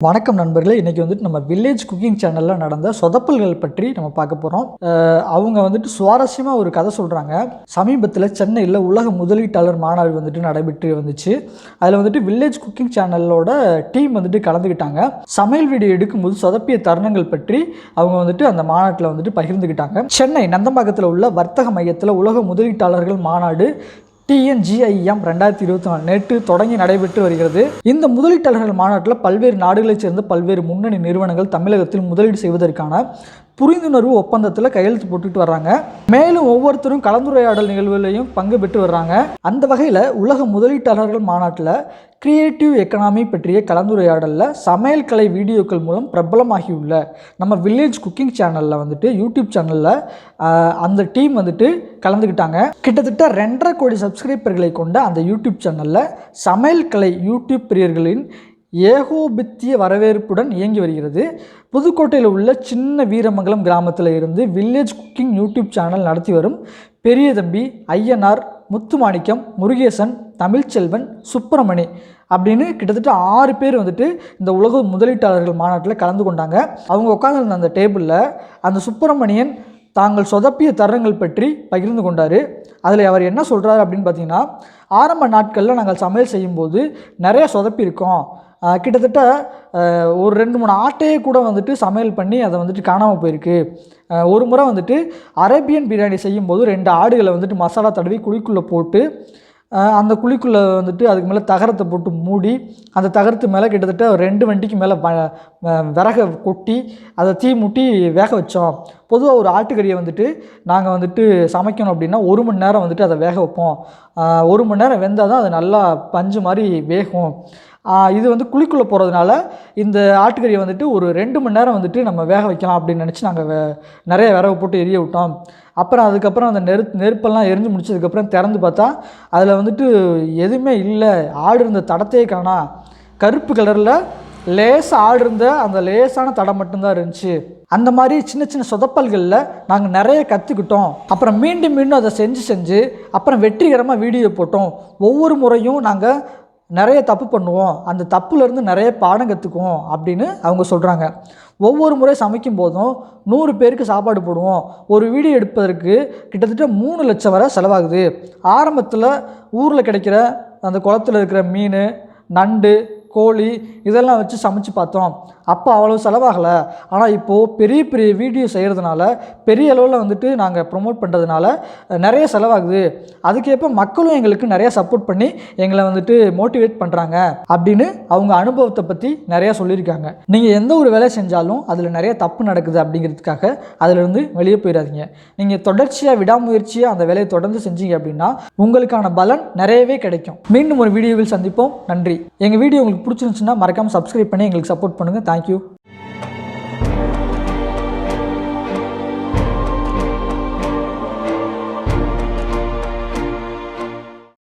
வணக்கம் நண்பர்களே இன்றைக்கி வந்துட்டு நம்ம வில்லேஜ் குக்கிங் சேனலில் நடந்த சொதப்பல்கள் பற்றி நம்ம பார்க்க போகிறோம் அவங்க வந்துட்டு சுவாரஸ்யமாக ஒரு கதை சொல்கிறாங்க சமீபத்தில் சென்னையில் உலக முதலீட்டாளர் மாநாடு வந்துட்டு நடைபெற்று வந்துச்சு. அதில் வந்துட்டு வில்லேஜ் குக்கிங் சேனலோட டீம் வந்துட்டு கலந்துக்கிட்டாங்க சமையல் வீடியோ எடுக்கும்போது சொதப்பிய தருணங்கள் பற்றி அவங்க வந்துட்டு அந்த மாநாட்டில் வந்துட்டு பகிர்ந்துக்கிட்டாங்க சென்னை நந்தம்பாக்கத்தில் உள்ள வர்த்தக மையத்தில் உலக முதலீட்டாளர்கள் மாநாடு டிஎன்ஜிஐஎம் ரெண்டாயிரத்தி இருபத்தி நாலு நேற்று தொடங்கி நடைபெற்று வருகிறது. இந்த முதலீட்டாளர்கள் மாநாட்டில் பல்வேறு நாடுகளைச் சேர்ந்த பல்வேறு முன்னணி நிறுவனங்கள் தமிழகத்தில் முதலீடு செய்வதற்கான புரிந்துணர்வு ஒப்பந்தத்தில் கையெழுத்து போட்டுட்டு வர்றாங்க. மேலும் ஒவ்வொருத்தரும் கலந்துரையாடல் நிகழ்வுலையும் பங்கு பெற்று வர்றாங்க. அந்த வகையில் உலக முதலீட்டாளர்கள் மாநாட்டில் கிரியேட்டிவ் எக்கனாமி பற்றிய கலந்துரையாடலில் சமையல் கலை வீடியோக்கள் மூலம் பிரபலமாகியுள்ள நம்ம வில்லேஜ் குக்கிங் சேனலில் வந்துட்டு யூடியூப் சேனலில் அந்த டீம் வந்துட்டு கலந்துக்கிட்டாங்க. கிட்டத்தட்ட ரெண்டரை கோடி சப்ஸ்கிரைபர்களை கொண்ட அந்த யூடியூப் சேனலில் சமையல் கலை யூடியூப் பிரியர்களின் ஏகோபித்திய வரவேற்புடன் இயங்கி வருகிறது. புதுக்கோட்டையில் உள்ள சின்ன வீரமங்கலம் கிராமத்தில் இருந்து வில்லேஜ் குக்கிங் யூடியூப் சேனல் நடத்தி வரும் பெரிய தம்பி ஐயனார் முத்துமாணிக்கம் முருகேசன் தமிழ்ச்செல்வன் சுப்பிரமணி அப்படின்னு கிட்டத்தட்ட ஆறு பேர் வந்துட்டு இந்த உலக முதலீட்டாளர்கள் மாநாட்டில் கலந்து கொண்டாங்க. அவங்க உட்காந்துருந்த அந்த டேபிளில் அந்த சுப்பிரமணியன் தாங்கள் சொதப்பிய தருணங்கள் பற்றி பகிர்ந்து கொண்டார். அதில் அவர் என்ன சொல்கிறார் அப்படின்னு பார்த்தீங்கன்னா ஆரம்ப நாட்களில் நாங்கள் சமையல் செய்யும்போது நிறைய சொதப்பியிருக்கோம். இருக்கோம் கிட்டத்தட்ட ஒரு ரெண்டு மூணு ஆட்டையே கூட வந்துட்டு சமையல் பண்ணி அதை வந்துட்டு காணாமல் போயிருக்கு. ஒரு முறை வந்துட்டு அரேபியன் பிரியாணி செய்யும்போது ரெண்டு ஆடுகளை வந்துட்டு மசாலா தடவி குழிக்குள்ளே போட்டு அந்த குழிக்குள்ளே வந்துட்டு அதுக்கு மேலே தகரத்தை போட்டு மூடி அந்த தகரத்து மேலே கிட்டத்தட்ட ரெண்டு வண்டிக்கு மேலே வ விறகை கொட்டி அதை தீ மூட்டி வேக வச்சோம். பொதுவாக ஒரு ஆட்டுக்கறியை வந்துட்டு நாங்கள் வந்துட்டு சமைக்கணும் அப்படின்னா ஒரு மணி நேரம் வந்துட்டு அதை வேக வைப்போம். ஒரு மணி நேரம் வெந்தால் தான் அது நல்லா பஞ்சு மாதிரி வேகும். இது வந்து குழிக்குள்ளே போகிறதுனால இந்த ஆட்டுக்கறியை வந்துட்டு ஒரு ரெண்டு மணி நேரம் வந்துட்டு நம்ம வேக வைக்கலாம் அப்படின்னு நினச்சி நாங்கள் வே நிறைய விறகு போட்டு எரிய விட்டோம். அப்புறம் அதுக்கப்புறம் அந்த நெரு நெருப்பெல்லாம் எரிஞ்சு முடிச்சதுக்கப்புறம் திறந்து பார்த்தா அதில் வந்துட்டு எதுவுமே இல்லை. ஆடு இருந்த தடத்தையே காணா. கருப்பு கலரில் லேசாக ஆடு இருந்த அந்த லேசான தடம் மட்டும்தான் இருந்துச்சு. அந்த மாதிரி சின்ன சின்ன சொதப்பல்களில் நாங்கள் நிறைய கற்றுக்கிட்டோம் அப்புறம் மீண்டும் மீண்டும் அதை செஞ்சு செஞ்சு அப்புறம் வெற்றிகரமாக வீடியோ போட்டோம். ஒவ்வொரு முறையும் நாங்கள் நிறைய தப்பு பண்ணுவோம் அந்த தப்புலேருந்து நிறைய பாடம் கற்றுக்குவோம் அப்படின்னு அவங்க சொல்கிறாங்க ஒவ்வொரு முறை சமைக்கும் போதும் நூறு பேருக்கு சாப்பாடு போடுவோம். ஒரு வீடியோ எடுப்பதற்கு கிட்டத்தட்ட மூணு லட்சம் வரை செலவாகுது. ஆரம்பத்தில் ஊரில் கிடைக்கிற அந்த குளத்துல இருக்கிற மீன் நண்டு கோழி இதெல்லாம் வச்சு சமைச்சு பார்த்தோம். அப்போ அவ்வளோ செலவாகலை. ஆனால் இப்போது பெரிய பெரிய வீடியோ செய்கிறதுனால பெரிய அளவில் வந்துட்டு நாங்கள் ப்ரொமோட் பண்ணுறதுனால நிறைய செலவாகுது. அதுக்கேற்ப மக்களும் எங்களுக்கு நிறைய சப்போர்ட் பண்ணி எங்களை வந்துட்டு மோட்டிவேட் பண்ணுறாங்க அப்படின்னு அவங்க அனுபவத்தை பற்றி நிறையா சொல்லியிருக்காங்க. நீங்கள் எந்த ஒரு வேலை செஞ்சாலும் அதில் நிறைய தப்பு நடக்குது அப்படிங்கிறதுக்காக அதிலிருந்து வெளியே போயிடாதீங்க. நீங்கள் தொடர்ச்சியாக விடாமுயற்சியாக அந்த வேலையை தொடர்ந்து செஞ்சீங்க அப்படின்னா உங்களுக்கான பலன் நிறையவே கிடைக்கும். மீண்டும் ஒரு வீடியோவில் சந்திப்போம். நன்றி. எங்கள் வீடியோ உங்களுக்கு பிடிச்சிருந்துச்சுன்னா மறக்காமல் சப்ஸ்கிரைப் பண்ணி எங்களுக்கு சப்போர்ட் பண்ணுங்கள் தேங்க்யூ